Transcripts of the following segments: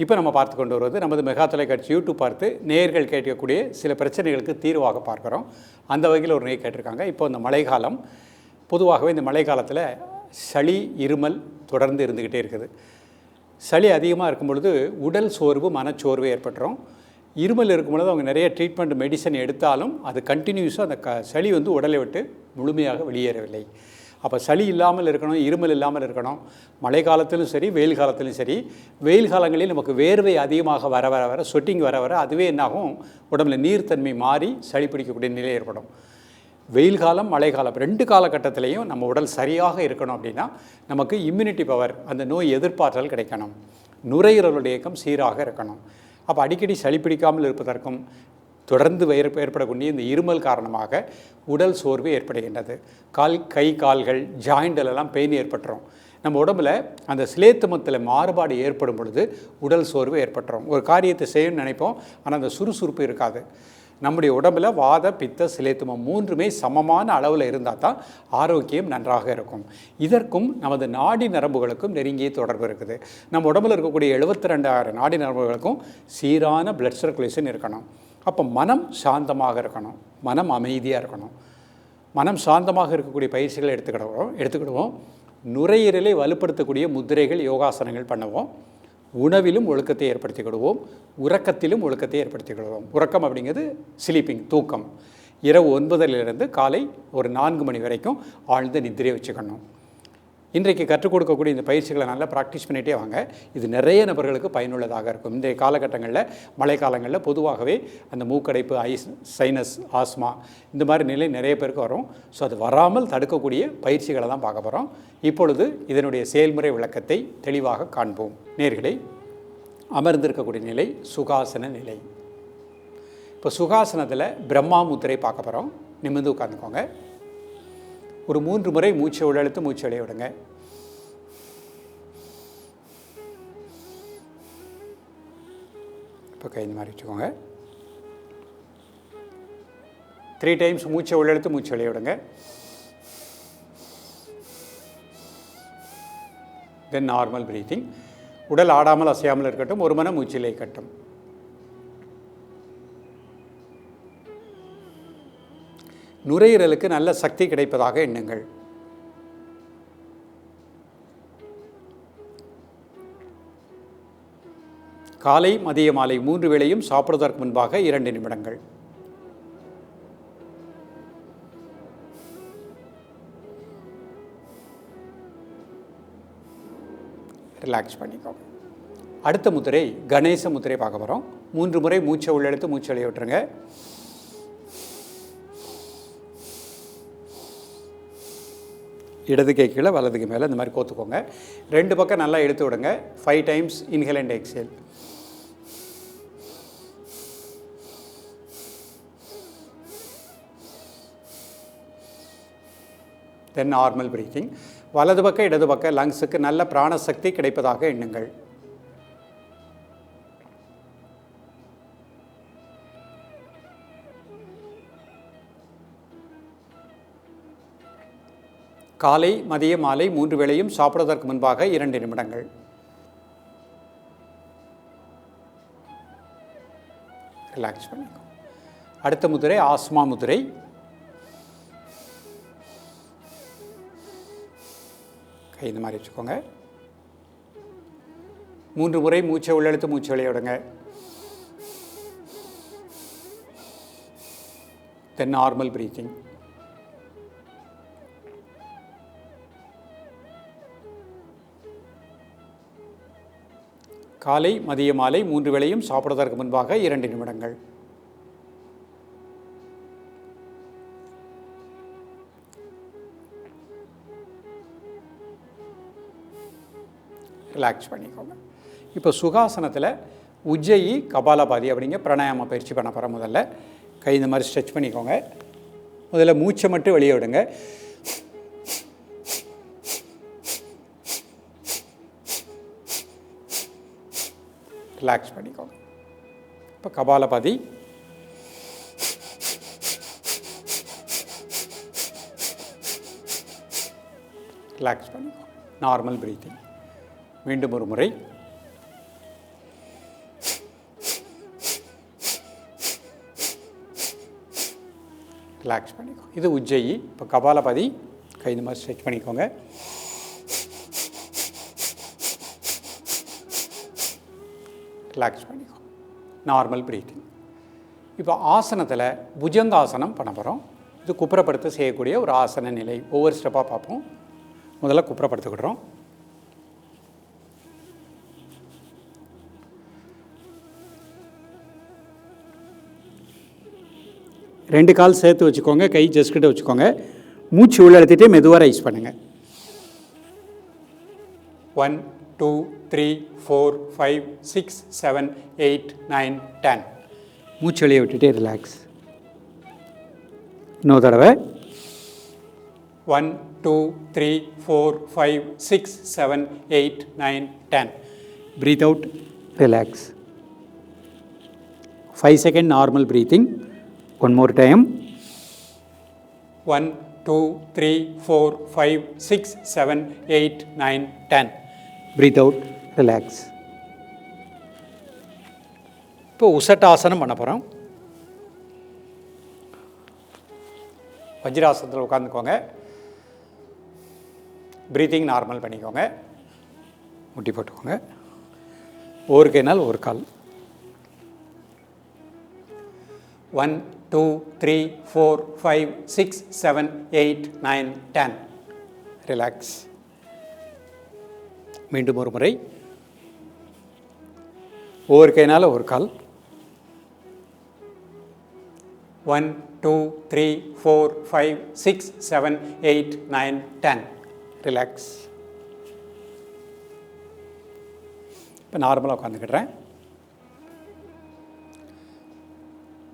இப்போ நம்ம பார்த்து கொண்டு வருவது நமது மெகா தொலைக்காட்சி யூடியூப் பார்த்து நேர்கள் கேட்கக்கூடிய சில பிரச்சனைகளுக்கு தீர்வாக பார்க்குறோம். அந்த வகையில் ஒரு நேர் கேட்டிருக்காங்க. இப்போ இந்த மழைக்காலம் பொதுவாகவே இந்த மழை காலத்தில் சளி இருமல் தொடர்ந்து இருந்துக்கிட்டே இருக்குது. சளி அதிகமாக இருக்கும் பொழுது உடல் சோர்வு மனச்சோர்வு ஏற்பட்டுரும். இருமல் இருக்கும் பொழுது அவங்க நிறைய ட்ரீட்மெண்ட் மெடிசன் எடுத்தாலும் அது கண்டினியூஸாக அந்த க சளி வந்து உடலை விட்டு முழுமையாக வெளியேறவில்லை. அப்போ சளி இல்லாமல் இருக்கணும் இருமல் இல்லாமல் இருக்கணும். மழை காலத்திலும் சரி வெயில் காலத்திலும் சரி வெயில் காலங்களில் நமக்கு வேர்வை அதிகமாக வர வர வர சொட்டிங் வர வர அதுவே என்னாகும்? உடம்புல நீர்த்தன்மை மாறி சளி பிடிக்கக்கூடிய நிலை ஏற்படும். வெயில் காலம் மழை காலம் ரெண்டு காலகட்டத்திலையும் நம்ம உடல் சரியாக இருக்கணும் அப்படின்னா நமக்கு இம்யூனிட்டி பவர் அந்த நோய் எதிர்ப்பாற்றல் கிடைக்கணும். நுரையீரலுடைய இயக்கம் சீராக இருக்கணும். அப்போ அடிக்கடி சளி பிடிக்காமல் இருப்பதற்கும் தொடர்ந்து வயிறு ஏற்படக்கூடிய இந்த இருமல் காரணமாக உடல் சோர்வு ஏற்படுகின்றது. கால் கை கால்கள் ஜாயிண்டிலெல்லாம் பெயின் ஏற்பட்டுரும். நம்ம உடம்புல அந்த சிலேத்துமத்தில் மாறுபாடு ஏற்படும் பொழுது உடல் சோர்வு ஏற்பட்டுரும். ஒரு காரியத்தை செய்யணும்னு நினைப்போம் ஆனால் அந்த சுறுசுறுப்பு இருக்காது. நம்முடைய உடம்புல வாத பித்த சிலேத்துமம் மூன்றுமே சமமான அளவில் இருந்தால் தான் ஆரோக்கியம் நன்றாக இருக்கும். இதற்கும் நமது நாடி நரம்புகளுக்கும் நெருங்கிய தொடர்பு இருக்குது. நம்ம உடம்புல இருக்கக்கூடிய எழுபத்தி ரெண்டாயிரம் நாடி நரம்புகளுக்கும் சீரான பிளட் சர்க்குலேஷன் இருக்கணும். அப்போ மனம் சாந்தமாக இருக்கணும். மனம் அமைதியாக இருக்கணும். மனம் சாந்தமாக இருக்கக்கூடிய பயிற்சிகளை எடுத்துக்கிடுவோம். எடுத்துக்கிடுவோம். நுரையீரலை வலுப்படுத்தக்கூடிய முதிரைகள் யோகாசனங்கள் பண்ணுவோம். உணவிலும் ஒழுக்கத்தை ஏற்படுத்திக்கிடுவோம். உறக்கத்திலும் ஒழுக்கத்தை ஏற்படுத்திக்கிடுவோம். உறக்கம் அப்படிங்கிறது ஸ்லீப்பிங் தூக்கம். இரவு ஒன்பதிலிருந்து காலை ஒரு நான்கு மணி வரைக்கும் ஆழ்ந்த நித்திரை வச்சுக்கணும். இன்றைக்கு கற்றுக் கொடுக்கக்கூடிய இந்த பயிற்சிகளை நல்லா ப்ராக்டிஸ் பண்ணிகிட்டே வாங்க. இது நிறைய நபர்களுக்கு பயனுள்ளதாக இருக்கும். இன்றைய காலகட்டங்களில் மழை காலங்களில் பொதுவாகவே அந்த மூக்கடைப்பு ஐஸ் சைனஸ் ஆஸ்மா இந்த மாதிரி நிலை நிறைய பேருக்கு வரும். ஸோ அது வராமல் தடுக்கக்கூடிய பயிற்சிகளை தான் பார்க்க போகிறோம் இப்பொழுது இதனுடைய செயல்முறை விளக்கத்தை தெளிவாக காண்போம். நேர்களை அமர்ந்திருக்கக்கூடிய நிலை சுகாசன நிலை. இப்போ சுகாசனத்தில் பிரம்மா முத்திரை பார்க்க போகிறோம் நிமிர்ந்து உட்காந்துக்கோங்க ஒரு மூன்று முறை மூச்சை உள்ளழுத்து மூச்சு வெளிய விடுங்க. இப்போ கை இந்த மாதிரி வச்சுக்கோங்க. த்ரீ டைம்ஸ் மூச்சை உள்ளெழுத்து மூச்சு வெளிய விடுங்க. தென் நார்மல் ப்ரீத்திங் உடல் ஆடாமல் அசையாமல் இருக்கட்டும் ஒரு மன மூச்சிலே கட்டும் நுரையீரலுக்கு நல்ல சக்தி கிடைப்பதாக எண்ணுங்கள். காலை மதிய மாலை மூன்று வேளையும் சாப்பிடுவதற்கு முன்பாக இரண்டு நிமிடங்கள். ரிலாக்ஸ் பண்ணிக்கோங்க. அடுத்த முத்திரை கணேச முத்திரை பார்க்க போகிறோம் மூன்று முறை மூச்சை உள்ளெடுத்து மூச்சு வெளியே விட்டுருங்க. இடது கை கீழே வலதுக்கு மேலே இந்த மாதிரி கோத்துக்கோங்க. ரெண்டு பக்கம் நல்லா எடுத்து விடுங்க. Five times inhale and exhale then normal breathing வலது பக்கம் இடது பக்கம் லங்ஸுக்கு நல்ல பிராணசக்தி கிடைப்பதாக எண்ணுங்கள். காலை மதிய மாலை மூன்று வேளையும் சாப்பிடுவதற்கு முன்பாக இரண்டு நிமிடங்கள். ரிலாக்ஸ் பண்ணிக்கோ. அடுத்த முதிரை ஆஸ்மா முதிரை. கை இந்த மாதிரி வச்சுக்கோங்க. மூன்று முறை மூச்சை உள்ளெழுத்து மூச்சு விளையாடுங்க விடுங்க. தென் நார்மல் ப்ரீத்திங் காலை மதிய மாலை மூன்று வேளையும் சாப்பிடுவதற்கு முன்பாக இரண்டு நிமிடங்கள். ரிலாக்ஸ் பண்ணிக்கோங்க. இப்போ சுகாசனத்தில் உஜ்ஜயி கபாலபாதி அப்படிங்க பிராணாயாம பயிற்சி பண்ண போகிற முதல்ல. கை இந்த மாதிரி ஸ்ட்ரெச் பண்ணிக்கோங்க. முதல்ல மூச்சை மட்டும் வெளியே விடுங்க. ரிலாக்ஸ் பண்ணிக்கோங்க. இப்போ கபாலபதி ரிலாக்ஸ் பண்ணிக்கோங்க. நார்மல் பிரீத்திங் மீண்டும் ஒரு முறை. ரிலாக்ஸ் பண்ணிக்கோ இது உஜ்ஜயி. இப்போ கபாலபதி கை இந்த மாதிரி ஸ்ட்ரெச் பண்ணிக்கோங்க. ரிலாக்ஸ் பண்ணிக்கோ நார்மல் ப்ரீத்திங் இப்போ ஆசனத்தில் புஜங்காசனம் பண்ண போகிறோம் இது குப்புறப்படுத்த செய்யக்கூடிய ஒரு ஆசன நிலை. ஒவ்வொரு ஸ்டெப்பாக பார்ப்போம். முதல்ல குப்புறப்படுத்திக்கிடுறோம். ரெண்டு கால் சேர்த்து வச்சுக்கோங்க. கை ஜஸ்ட் கிட்ட வச்சுக்கோங்க. மூச்சு உள்ள எடுத்துகிட்டே மெதுவாக ரைஸ் பண்ணுங்கள் one two three four five six seven eight nine ten மூச்சு வெளியே விட்டுட்டே ரிலாக்ஸ் இன்னொரு தடவை. One two three four five six seven eight nine ten breath out relax five second normal breathing one more time one two three four five six seven eight nine ten breath out relax இப்போ உசட்டாசனம் பண்ண போகிறோம் வஜ்ராசனத்தில் உட்காந்துக்கோங்க breathing normal பண்ணிக்கோங்க. முட்டி போட்டுக்கோங்க. ஒரு கைனால் ஒரு கால். One two three four five six seven eight nine ten relax மீண்டும் ஒரு முறை. ஒவ்வொரு கைனால் ஒரு கால். One two three four five six seven eight nine ten relax இப்போ நார்மலாக உட்காந்துக்கிடுறேன்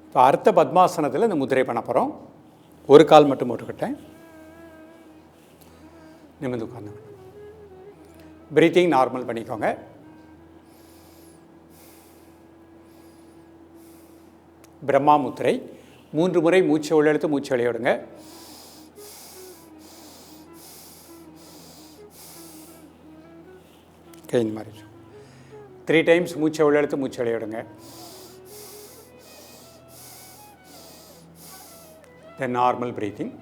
இப்போ அர்த்த பத்மாசனத்தில் இந்த முதிரை பண்ண போகிறோம் ஒரு கால் மட்டும் போட்டுக்கிட்டேன். நிமிர்ந்து உட்காந்து ப்ரீத்திங் நார்மல் பண்ணிக்கோங்க. பிரம்மா முத்திரை மூன்று முறை மூச்சு உள்ளெழுத்து மூச்சு வெளியிடுங்க. கை இந்த மாதிரி. த்ரீ டைம்ஸ் மூச்சை உள்ளெழுத்து மூச்சு வெளியிடுங்க. தென் நார்மல் ப்ரீத்திங்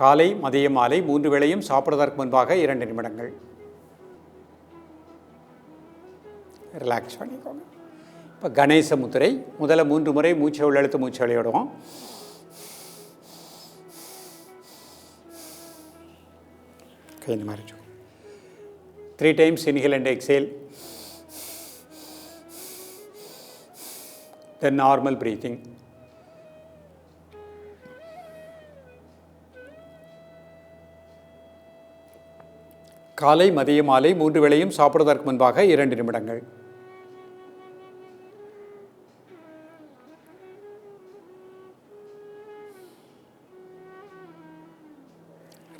காலை மதியம் மாலை மூன்று வேளையும் சாப்பிடுவதற்கு முன்பாக இரண்டு நிமிடங்கள். ரிலாக்ஸ் பண்ணிக்கோங்க. இப்போ கணேச முத்திரை முதல்ல மூன்று முறை மூச்சை உள்ளெழுத்து மூச்சை வெளியிடுவோம். கை இந்த மாதிரி three times inhale and exhale then normal breathing காலை மதிய மாலை மூன்று வேளையும் சாப்பிடுவதற்கு முன்பாக இரண்டு நிமிடங்கள்.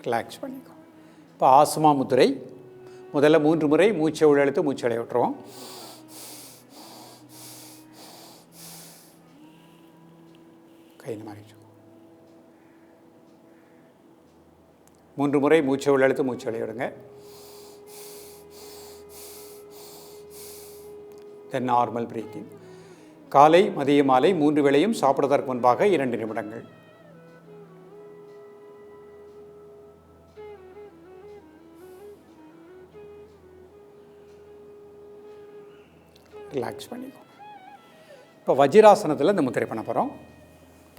ரிலாக்ஸ் பண்ணிக்கோ. இப்போ ஆஸ்மா முத்திரை முதல்ல மூன்று முறை மூச்சை உள்ளெழுத்து மூச்சடை விட்டுருவோம் கை இந்த மாதிரி வச்சுக்கோ. மூன்று முறை மூச்சை உள்ளெழுத்து மூச்சு வெளியிடுங்க தென் நார்மல் பிரீத்திங் காலை மதிய மாலை மூன்று வேளையும் சாப்பிடுவதற்கு முன்பாக இரண்டு நிமிடங்கள். ரிலாக்ஸ் பண்ணிக்கோங்க. இப்போ வஜ்ராசனத்தில் இந்த முத்திரை பண்ண போகிறோம்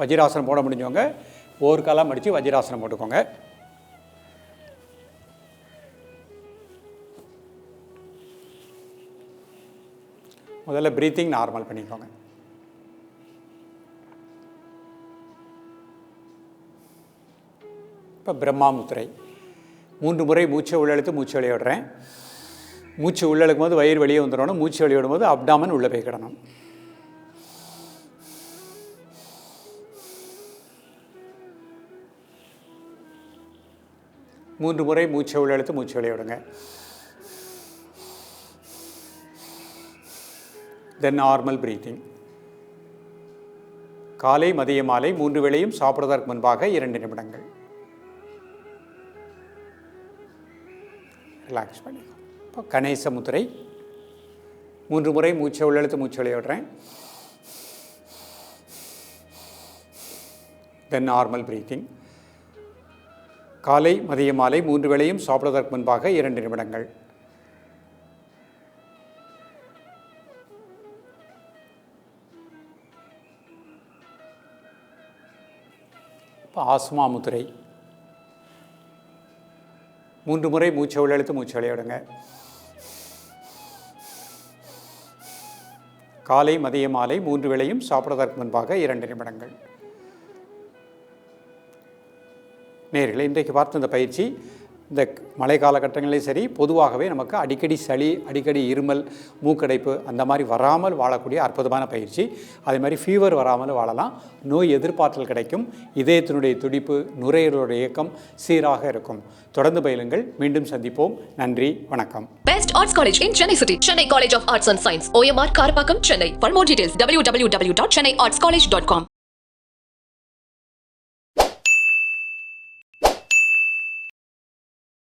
வஜ்ராசனம் போட முடிஞ்சவங்க ஓர் காலம் அடித்து வஜ்ராசனம் போட்டுக்கோங்க. முதல்ல ப்ரீத்திங் நார்மல் பண்ணிக்கோங்க. இப்போ பிரம்மா முத்திரை. மூன்று முறை மூச்சை உள்ளெழுத்து மூச்சு வெளியிடுறேன் மூச்சு உள்ளே இழுக்கும்போது வயிறு வெளியே வந்துடணும். மூச்சு வெளியிடும் போது அப்டாமன் உள்ளே போய் கிடணும். மூன்று முறை மூச்சை உள்ளெழுத்து மூச்சு வெளியே தென் நார்மல் பிரீத்திங் காலை மதிய மாலை மூன்று வேளையும் சாப்பிடுவதற்கு முன்பாக இரண்டு நிமிடங்கள். ரிலாக்ஸ் பண்ணிக்கோ. இப்போ கணேச முத்திரை. மூன்று முறை மூச்சை உள்ளெழுத்து மூச்சு விளையாடுறேன். தென் நார்மல் பிரீத்திங் காலை மதிய மாலை மூன்று வேளையும் சாப்பிடுவதற்கு முன்பாக இரண்டு நிமிடங்கள். இப்போ ஆஸ்மா மூன்று முறை மூச்சை உள்ளெழுத்து மூச்சு விளையாடுங்க காலை மதிய மாலை மூன்று வேளையும் சாப்பிடுவதற்கு முன்பாக இரண்டு நிமிடங்கள். நேர்களை இன்றைக்கு பார்த்த இந்த பயிற்சி இந்த மழை காலகட்டங்களிலும் சரி பொதுவாகவே நமக்கு அடிக்கடி சளி அடிக்கடி இருமல் மூக்கடைப்பு அந்த மாதிரி வராமல் வாழக்கூடிய அற்புதமான பயிற்சி. அதே மாதிரி ஃபீவர் வராமல் வாழலாம். நோய் எதிர்பார்த்தல் கிடைக்கும். இதயத்தினுடைய துடிப்பு நுரையீரலோட இயக்கம் சீராக இருக்கும். தொடர்ந்து பயிலுங்கள். மீண்டும் சந்திப்போம். நன்றி வணக்கம். பேஸ்ட் ஆர்ட்ஸ் காலேஜ் சென்னை சின்ன Chennai college Arts and in Chennai City. Chennai College of details W W W dot Chennai arts college dot com